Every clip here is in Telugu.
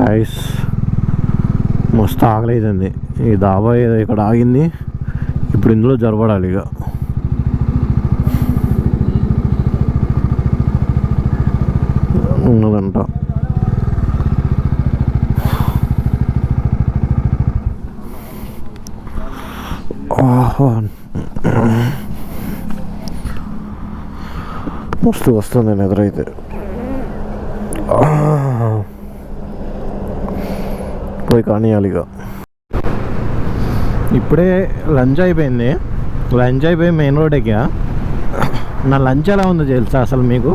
గాయస్ మస్తు ఆగలేదండి ఈ దాబా ఏదో ఇక్కడ ఆగింది. ఇప్పుడు ఇందులో జరపడాలి ఇక. ఉన్నదంట. మస్తు వస్తుంది నేను ఎదురైతే పోయి కానియాలి ఇక ఇప్పుడే లంచ్ అయిపోయింది. లంచ్ అయిపోయి మెయిన్ రోడ్ ఎక్కా నా లంచ్ ఎలా ఉందో తెలుసా అసలు మీకు?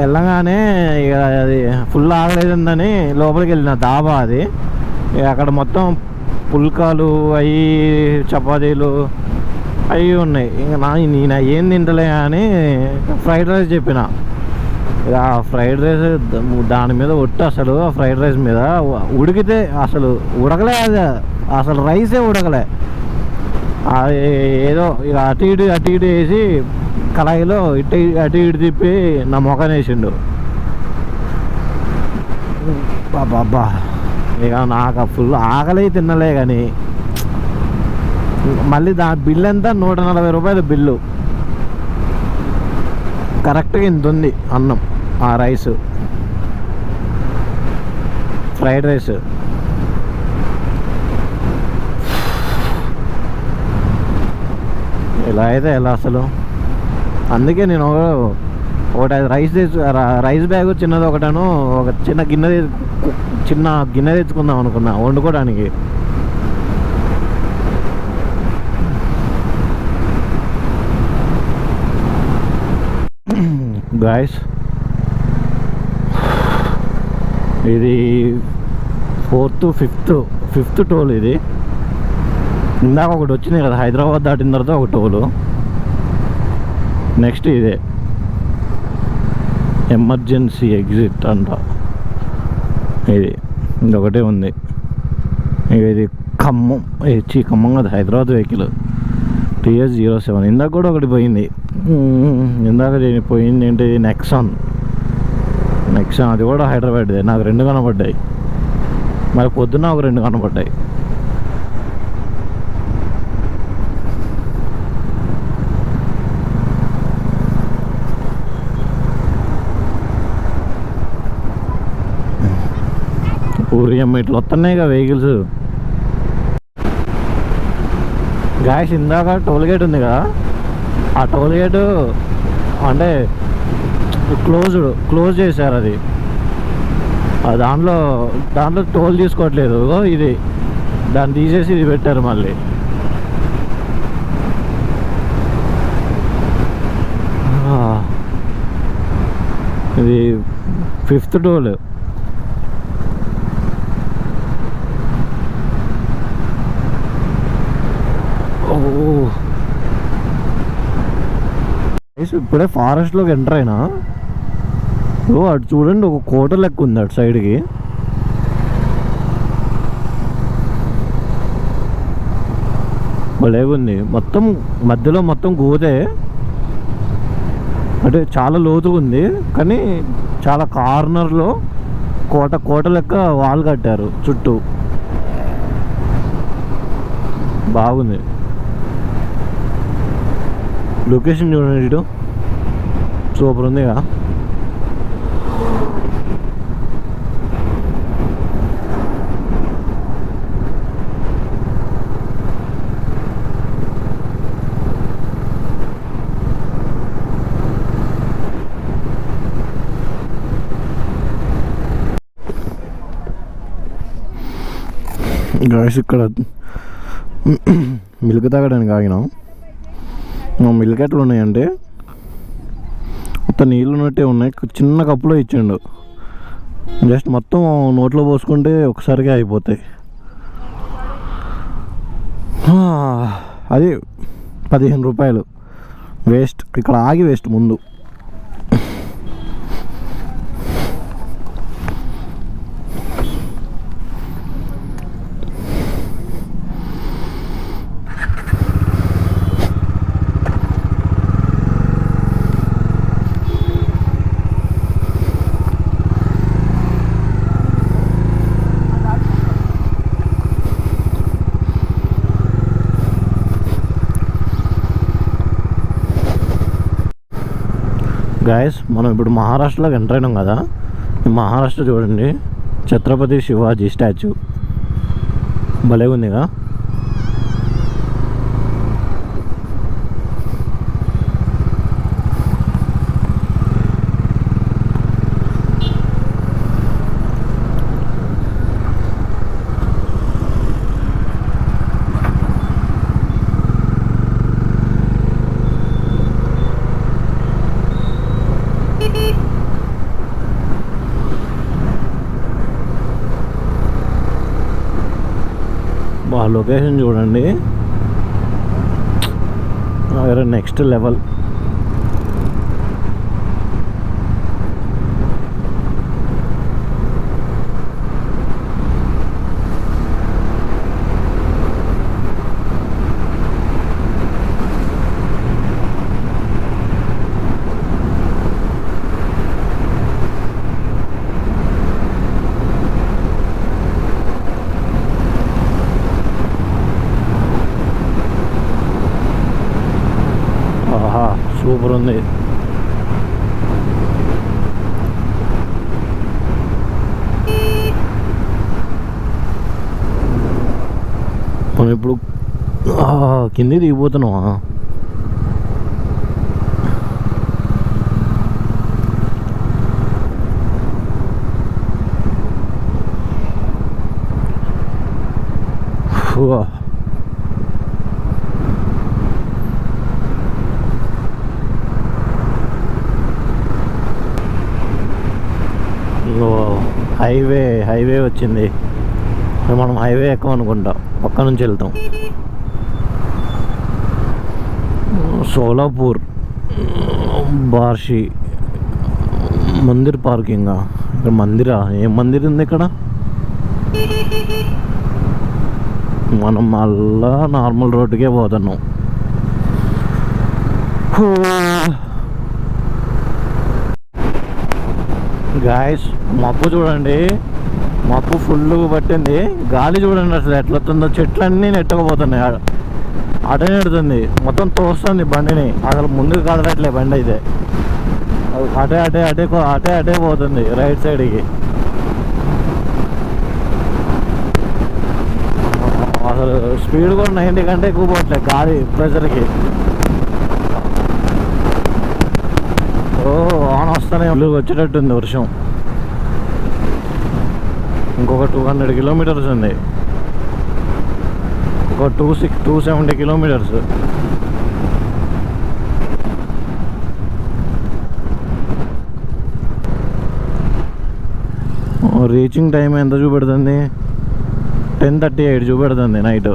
వెళ్ళగానే ఇక అది ఫుల్ ఆగలేదందని లోపలికి వెళ్ళిన దాబా అది. ఇక అక్కడ మొత్తం పుల్కాలు అవి చపాతీలు అవి ఉన్నాయి. ఇంకా నా నేను ఏం తింటలే అని ఫ్రైడ్ రైస్ చెప్పిన. ఇక ఆ ఫ్రైడ్ రైస్ దాని మీద ఒట్టు అసలు ఆ ఫ్రైడ్ రైస్ మీద ఉడికితే అసలు ఉడకలే అది. అసలు రైసే ఉడకలే. ఏదో ఇక అటు ఇటు అటు ఇటు వేసి కళాయిలో ఇటు అటు ఇటు తిప్పి నా మొఖం వేసిండు. బాబా ఇక నాకు ఫుల్ ఆకలి తిన్నలే కానీ మళ్ళీ దా బిల్ ఎంత? నూట నలభై రూపాయల బిల్లు. కరెక్ట్గా ఇంత ఉంది అన్నం. ఆ రైస్. Fried rice. ఇలా అయితే ఎలా అసలు? అందుకే నేను ఒక- ఒకటి రైస్ తెచ్చు రైస్ బ్యాగ్ చిన్నది ఒకటను ఒక చిన్న గిన్నె చిన్న గిన్నె తెచ్చుకుందాం అనుకున్నా వండుకోవడానికి గాయస్ ఇది ఫోర్త్ ఫిఫ్త్ ఫిఫ్త్ టోల్ ఇది. ఇందాక ఒకటి వచ్చింది కదా హైదరాబాద్ దాటిన తర్వాత ఒక టోలు. నెక్స్ట్ ఇదే. ఎమర్జెన్సీ ఎగ్జిట్ అంట. ఇది ఇంకొకటే ఉంది. ఇది ఖమ్మం హెచ్చి ఖమ్మం కదా Hyderabad vehicle. TS zero seven. ఇందాక కూడా ఒకటి పోయింది. ఇందాక పోయింది ఏంటి నెక్సాన్. నెక్స్ట్ అది కూడా హైదరాబాద్దే. నాకు రెండు కనపడ్డాయి మరి పొద్దున్న ఒక రెండు కనపడ్డాయి ఊరి అమ్మ ఇట్లా వస్తున్నాయి కదా వెహికల్స్ గాయస్ ఇందాక టోల్ గేట్ ఉంది కదా. ఆ టోల్ గేటు అంటే క్లోజ్డ్ క్లోజ్ చేశారు అది. దాంట్లో దాంట్లో టోల్ తీసుకోవట్లేదు. ఇది. దాన్ని తీసేసి ఇది పెట్టారు మళ్ళీ. ఇది ఫిఫ్త్ టోల్ గైస్, ఇప్పుడే ఫారెస్ట్లోకి ఎంటర్ అయినా. ఓ అటు చూడండి ఒక కోట లెక్క ఉంది అటు సైడ్కి భలేగుంది మొత్తం మధ్యలో మొత్తం గోతే అంటే చాలా లోతుగా ఉంది కానీ చాలా కార్నర్లో కోట కోట లెక్క వాల్ కట్టారు చుట్టూ. బాగుంది. లొకేషన్ చూడండి ఇటు. సూపర్ కదా గాయస్ ఇక్కడ మిల్క్ తాగడానికి ఆగినాం. మా మిల్క్ ఎట్లా ఉన్నాయంటే మొత్తం నీళ్ళు ఉన్నట్టే ఉన్నాయి. చిన్న కప్పులో ఇచ్చిండు. జస్ట్ మొత్తం నోట్లో పోసుకుంటే ఒకసారిగా అయిపోతాయి. అది పదిహేను రూపాయలు. వేస్ట్. ఇక్కడ ఆగి వేస్ట్ ముందు. గాయస్ మనం ఇప్పుడు మహారాష్ట్రలోకి ఎంటర్ అయినాం కదా మహారాష్ట్ర చూడండి ఛత్రపతి శివాజీ స్టాచ్యూ భలే ఉందిగా. ఆ లొకేషన్ చూడండి. వేరే నెక్స్ట్ లెవెల్ ఆహా సూపర్ ఉంది మనం ఇప్పుడు ఆ, కింది దిగిపోతున్నావా ఫువా. ఓ, హైవే హైవే వచ్చింది. మనం హైవే ఎక్కమనుకుంటాం పక్క నుంచి వెళ్తాం. సోలాపూర్ బార్షి మందిర్ పార్కింగ్. ఇక్కడ మందిరా? ఏం మందిర్ ఉంది ఇక్కడ? మనం మళ్ళా నార్మల్ రోడ్డుకే పోతున్నాం. గాయస్ మబ్బు చూడండి. మబ్బు ఫుల్ పట్టింది. గాలి చూడండి అసలు ఎట్లా చెట్లు చెట్లన్నీ నెట్టకపోతున్నాయి. ఆడ. అటే నెడుతుంది. మొత్తం తోస్తుంది బండిని. అసలు ముందుకు కదలట్లే బండి అయితే. అటే అటే అటే కో- అటే అటే పోతుంది రైట్ సైడ్కి అసలు స్పీడ్ కూడా నైంటీ కంటే ఎక్కువ పోవట్లేదు గాలి ప్రెషర్కి వస్తానే వచ్చేటట్టుంది వర్షం. ఇంకొక టూ హండ్రెడ్ కిలోమీటర్స్ ఉంది. ఒక two six two seventy kilometres reaching time ఎంత చూపెడుతుంది? టెన్ థర్టీ ఎయిట్ చూపెడుతుంది నైట్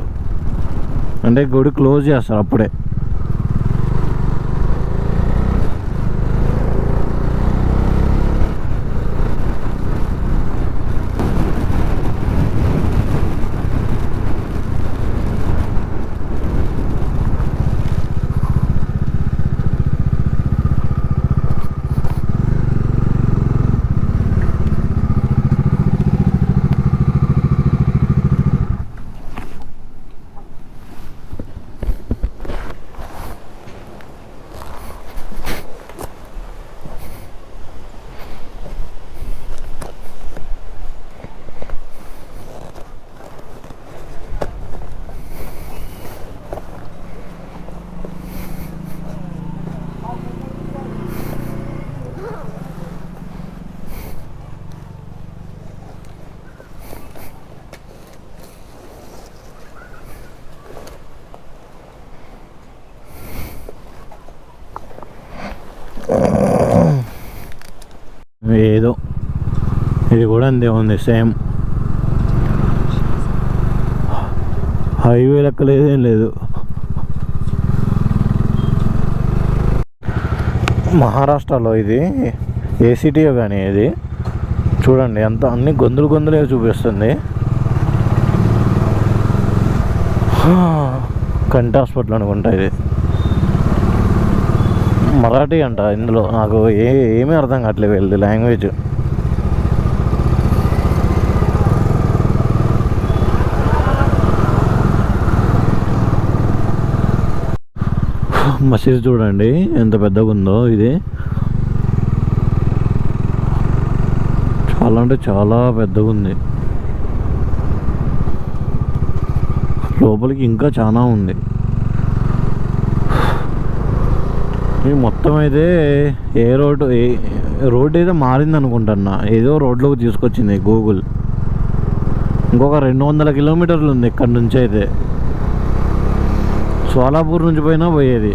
అంటే గుడి క్లోజ్ చేస్తారు అప్పుడే ఏదో ఇది కూడా అంతే ఉంది సేమ్ హైవే లెక్క లేదు లేదు. మహారాష్ట్రలో ఇది ఏ సిటీయో కానీ ఇది చూడండి ఎంత అన్ని గొంతులు గొంతులే చూపిస్తుంది. కంటి హాస్పిటల్ అనుకుంటా ఇది. మరాఠీ అంట ఇందులో నాకు ఏ ఏమీ అర్థం కావట్లేదు వీళ్ళది లాంగ్వేజ్ మసీద్ చూడండి ఎంత పెద్దగా ఉందో ఇది. చాలా అంటే చాలా పెద్దగా ఉంది లోపలికి ఇంకా చాలా ఉంది. మొత్తం అయితే ఏ రోడ్డు ఏ రోడ్డు అయితే మారింది అనుకుంటున్నా. ఏదో రోడ్లోకి తీసుకొచ్చింది గూగుల్. ఇంకొక రెండు వందల కిలోమీటర్లు ఉంది ఇక్కడ నుంచి అయితే. సోలాపూర్ నుంచి పోయినా పోయేది.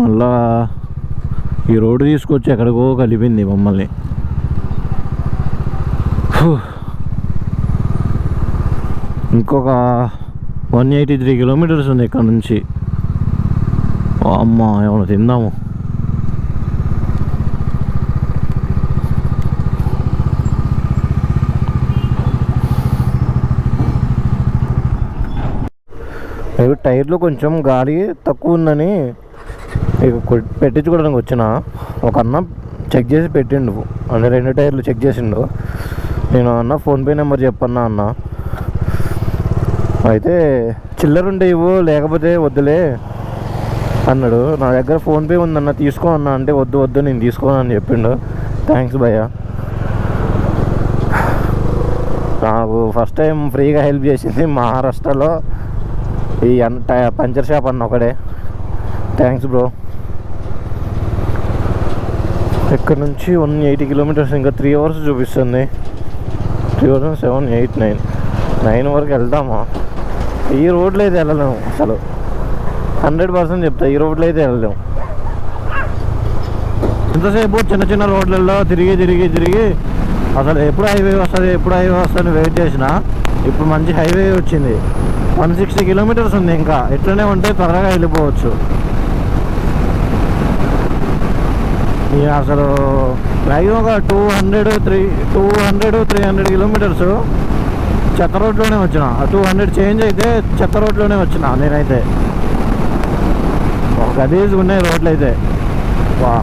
మళ్ళా ఈ రోడ్డు తీసుకొచ్చి ఎక్కడికో కలిపింది మమ్మల్ని. ఇంకొక వన్ ఎయిటీ త్రీ కిలోమీటర్స్ ఉంది ఇక్కడ నుంచి. అమ్మ ఏమైనా తిందాము. టైర్లో కొంచెం గాలి తక్కువ ఉందని పెట్టించుకోవడానికి వచ్చిన ఒక అన్న చెక్ చేసి పెట్టిండు. అంటే రెండు టైర్లు చెక్ చేసిండు. నేను అన్న ఫోన్పే నెంబర్ చెప్పన్నా అన్న. అయితే చిల్లర ఉంటే ఇవ్వు లేకపోతే వద్దులే అన్నాడు. నా దగ్గర ఫోన్పే ఉందన్న తీసుకో అన్న అంటే వద్దు వద్దు నేను తీసుకోను అని చెప్పిండు. థ్యాంక్స్ భయ్య. నాకు ఫస్ట్ టైం ఫ్రీగా హెల్ప్ చేసింది మహారాష్ట్రలో. ఈ అన్ టై- పంచర్ షాప్ అన్న ఒకడే. Thanks bro. ఇక్కడ నుంచి వన్ ఎయిటీ కిలోమీటర్స్ ఇంకా త్రీ అవర్స్ చూపిస్తుంది. Three thousand seven eight nine. Nine వరకు వెళ్దామా? ఈ రోడ్లో అయితే వెళ్ళలేము అసలు. హండ్రెడ్ పర్సెంట్ చెప్తా ఈ రోడ్లో అయితే వెళ్ళలేము. ఎంతసేపు చిన్న చిన్న రోడ్లలో తిరిగి తిరిగి తిరిగి అసలు ఎప్పుడు హైవే వస్తుంది ఎప్పుడు హైవే వస్తుంది వెయిట్ చేసిన ఇప్పుడు మంచి హైవే వచ్చింది. వన్ సిక్స్టీ కిలోమీటర్స్ ఉంది ఇంకా. ఎట్లనే ఉంటే త్వరగా వెళ్ళిపోవచ్చు. ఇక అసలు మ్యాక్సిమం ఒక two hundred three two hundred three hundred kilometres చెత్త రోడ్లోనే వచ్చిన. టూ హండ్రెడ్ చేంజ్ అయితే చెత్త రోడ్లోనే వచ్చిన నేనైతే. ఒక గలీజ్ ఉన్నాయి రోడ్లు అయితే వా.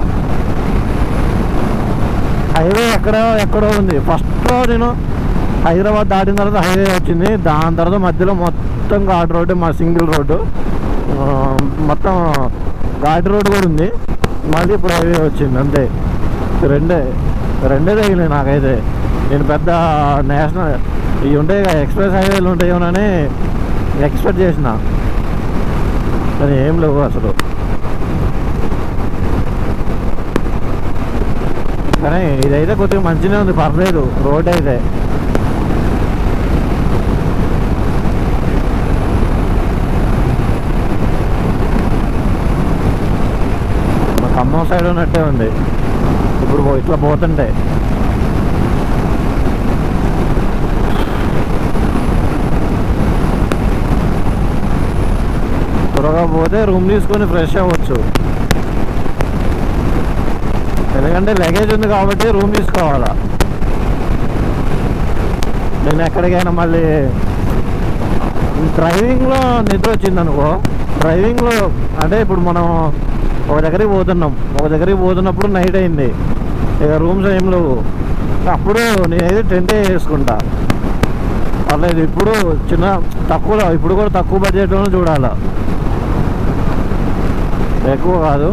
హైవే ఎక్కడ ఎక్కడో ఉంది. ఫస్ట్ నేను హైదరాబాద్ దాటిన తర్వాత హైవే వచ్చింది. దాని తర్వాత మధ్యలో మొత్తం ఘాట్ రోడ్డు మా సింగిల్ రోడ్డు. మొత్తం ఘాట్ రోడ్డు కూడా ఉంది. మళ్ళీ ఇప్పుడు హైవే వచ్చింది అంతే. రెండే రెండే తగిలినాయి నాకైతే. నేను పెద్ద నేషనల్ ఇవి ఉంటాయి కదా ఎక్స్ప్రెస్ హైవేలు ఉంటాయోనని ఎక్స్పెక్ట్ చేసిన. కానీ ఏం లేవు అసలు. కానీ ఇదైతే కొద్దిగా మంచిగా ఉంది పర్లేదు రోడ్ అయితే. ఖమ్మం సైడ్ ఉన్నట్టే ఉంది. ఇప్పుడు ఇట్లా పోతుంటే. త్వరగా పోతే రూమ్ తీసుకొని ఫ్రెష్ అవ్వచ్చు. ఎందుకంటే లగేజ్ ఉంది కాబట్టి రూమ్ తీసుకోవాలా? నేను ఎక్కడికైనా మళ్ళీ డ్రైవింగ్లో నిద్ర వచ్చింది అనుకో డ్రైవింగ్లో అంటే ఇప్పుడు మనం ఒక దగ్గరికి పోతున్నాం. ఒక దగ్గరికి పోతున్నప్పుడు నైట్ అయింది. ఇక రూమ్స్ ఏం లేవు. అప్పుడు నేనైతే టెంటే వేసుకుంటా. పర్లేదు ఇప్పుడు చిన్న తక్కువ ఇప్పుడు కూడా తక్కువ బడ్జెట్లోనే చూడాలా. ఎక్కువ కాదు.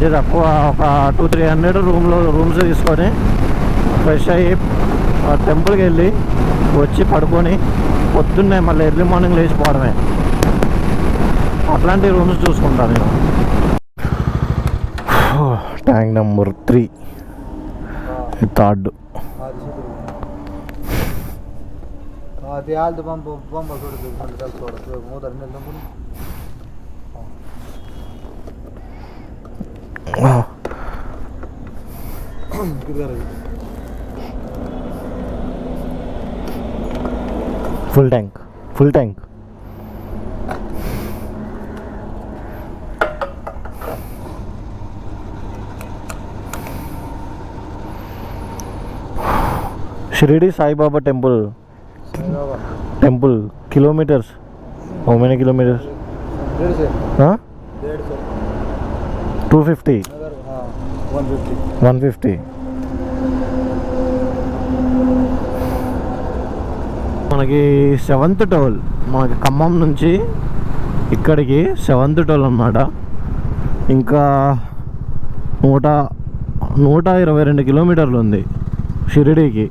మంచి తక్కువ ఒక టూ త్రీ హండ్రెడ్ రూమ్లో రూమ్స్ తీసుకొని ఫ్రెష్ అయ్యి టెంపుల్కి వెళ్ళి వచ్చి పడుకొని పొద్దున్నే మళ్ళీ ఎర్లీ మార్నింగ్ లేచిపోవడమే అట్లాంటి రూమ్స్ చూసుకుంటాను నేను. Tank number three. థర్డ్. అది ఆల్దు పంపు పంప చూడదు మూడు full tank full tank Shirdi Sai Baba temple temple kilometres how many kilometres हाँ టూ ఫిఫ్టీ? One fifty. మనకి సెవెంత్ టోల్ మనకి ఖమ్మం నుంచి ఇక్కడికి సెవెంత్ టోల్ అన్నమాట. ఇంకా నూట నూట ఇరవై రెండు కిలోమీటర్లు ఉంది షిరిడీకి.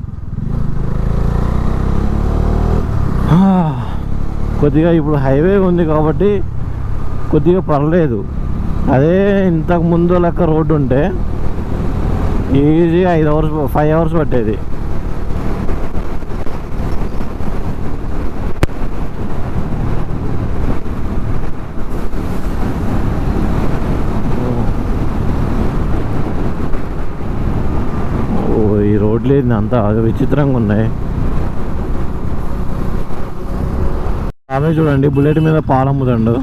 కొద్దిగా ఇప్పుడు హైవే ఉంది కాబట్టి కొద్దిగా పర్లేదు. అదే ఇంతకు ముందు లెక్క రోడ్డు ఉంటే ఈజీ ఐదు అవర్స్ ఫైవ్ అవర్స్ పట్టేది. ఓ ఈ రోడ్లు ఏంది అంత విచిత్రంగా ఉన్నాయి. ఆమె చూడండి బుల్లెట్ మీద పాలమ్ముదండు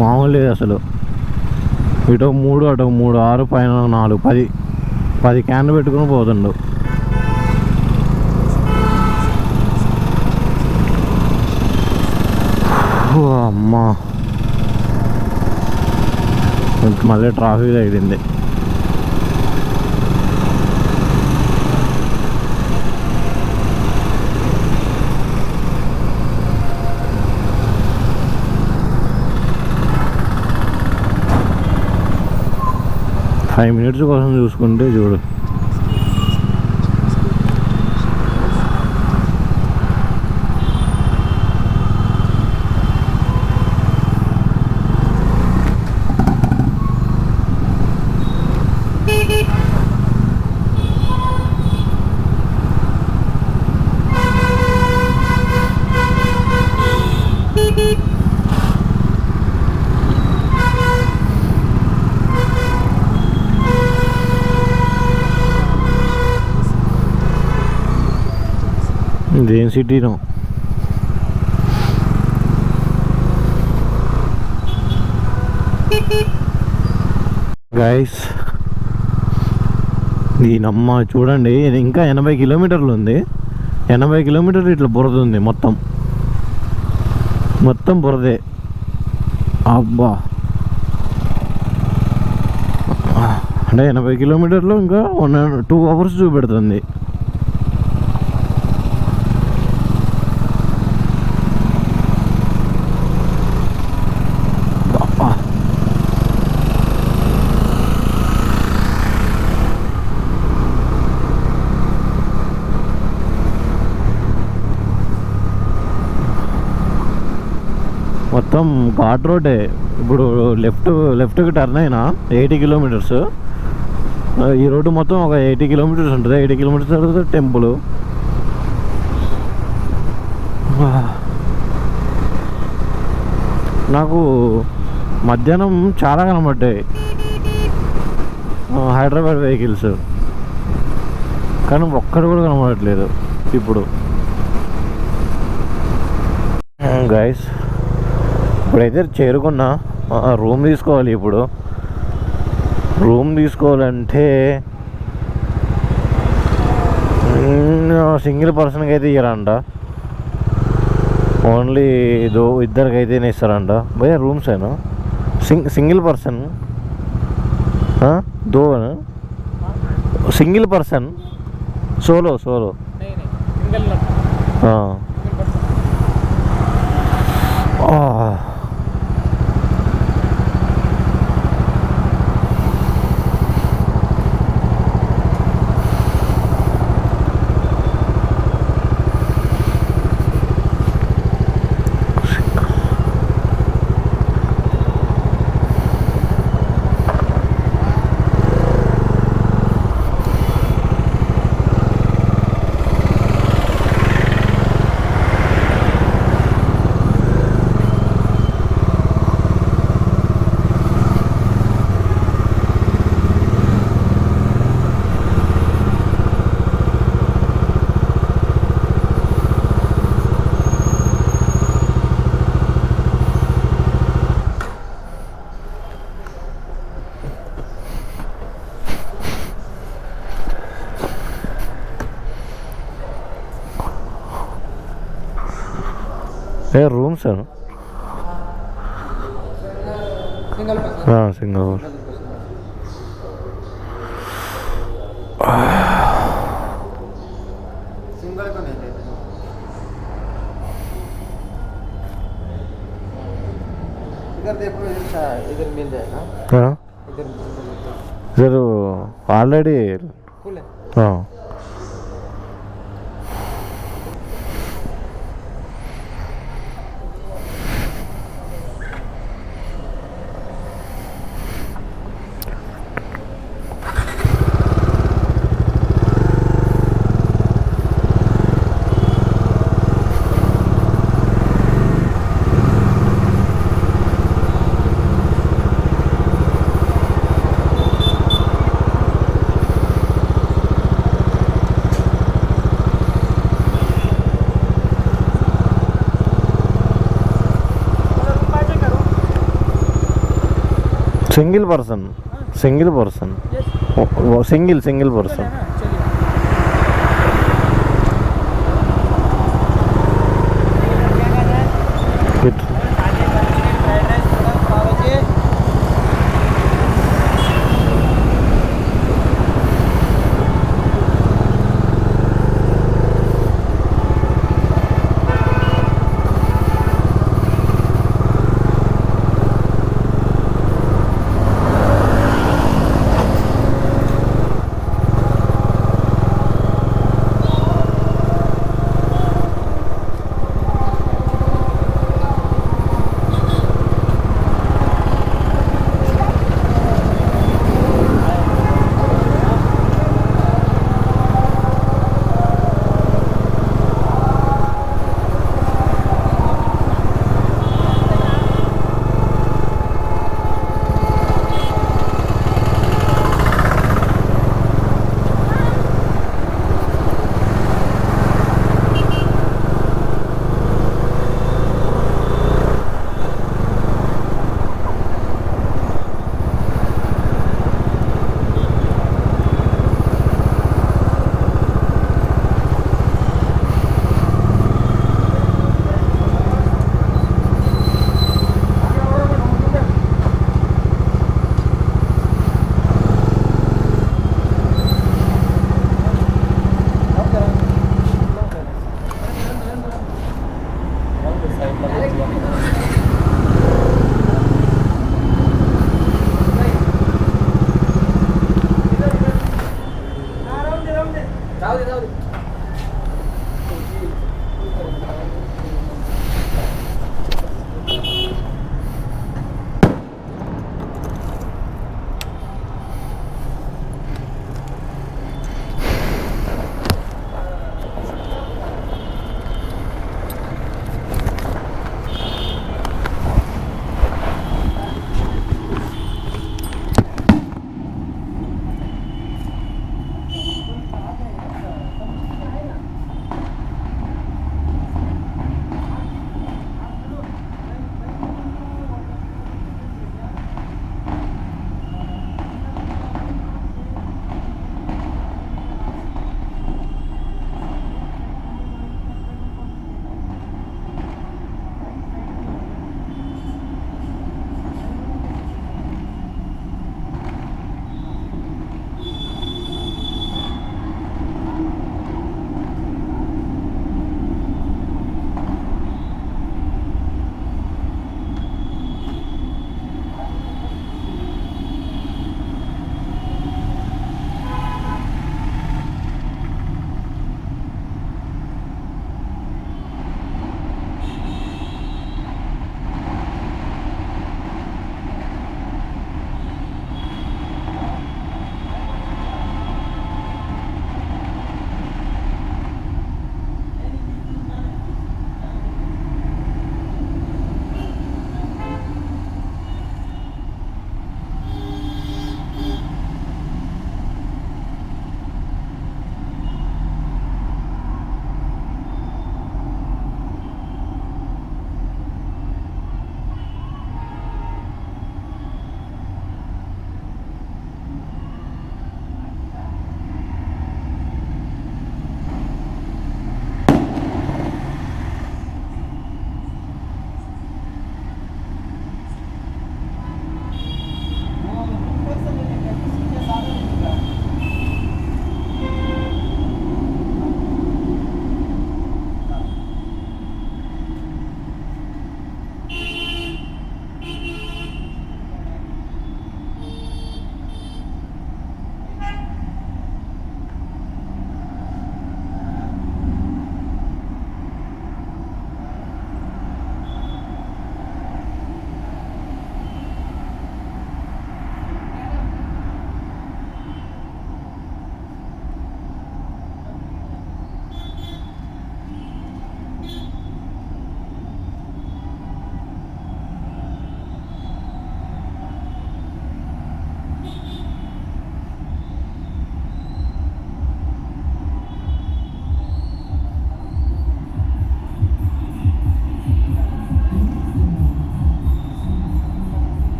మామూలు లేదు అసలు. ఇటో మూడు అటో మూడు ఆరు పైన నాలుగు పది పది క్యాన్లు పెట్టుకుని పోతుండు. అమ్మా. మళ్ళీ ట్రాఫిక్ తగిలింది ఫైవ్ మినిట్స్ కోసం చూసుకుంటే చూడు. ఇదేం సిటీనో గైస్ దీనమ్మ చూడండి ఇంకా ఎనభై కిలోమీటర్లు ఉంది. ఎనభై కిలోమీటర్లు ఇట్లా బురద ఉంది మొత్తం. మొత్తం బురదే. అబ్బా. అంటే ఎనభై కిలోమీటర్లు ఇంకా వన్ టూ అవర్స్ చూపెడుతుంది అబ్బా. మొత్తం ఘాట్ రోడ్డే. ఇప్పుడు లెఫ్ట్ లెఫ్ట్కి టర్న్ అయినా ఎయిటీ కిలోమీటర్స్. ఈ రోడ్డు మొత్తం ఒక ఎయిటీ కిలోమీటర్స్ ఉంటుంది. ఎయిటీ కిలోమీటర్స్ తర్వాత టెంపుల్. నాకు మధ్యాహ్నం చాలా కనబడ్డాయి. హైదరాబాద్ వెహికల్స్. కానీ ఒక్కడు కూడా కనబడట్లేదు ఇప్పుడు. గైస్ ఇప్పుడైతే చేరుకున్నా రూమ్ తీసుకోవాలి ఇప్పుడు. రూమ్ తీసుకోవాలంటే సింగిల్ పర్సన్కి అయితే ఇయ్యరంట. ఓన్లీ దో ఇద్దరికి అయితేనే ఇస్తారంట భయ రూమ్స్ అయినా సింగ్ సింగిల్ పర్సన్? దో single person? Solo solo? Single 봉선. 아, 생각을. इधर ऑलरेडी हाँ single person single person single single person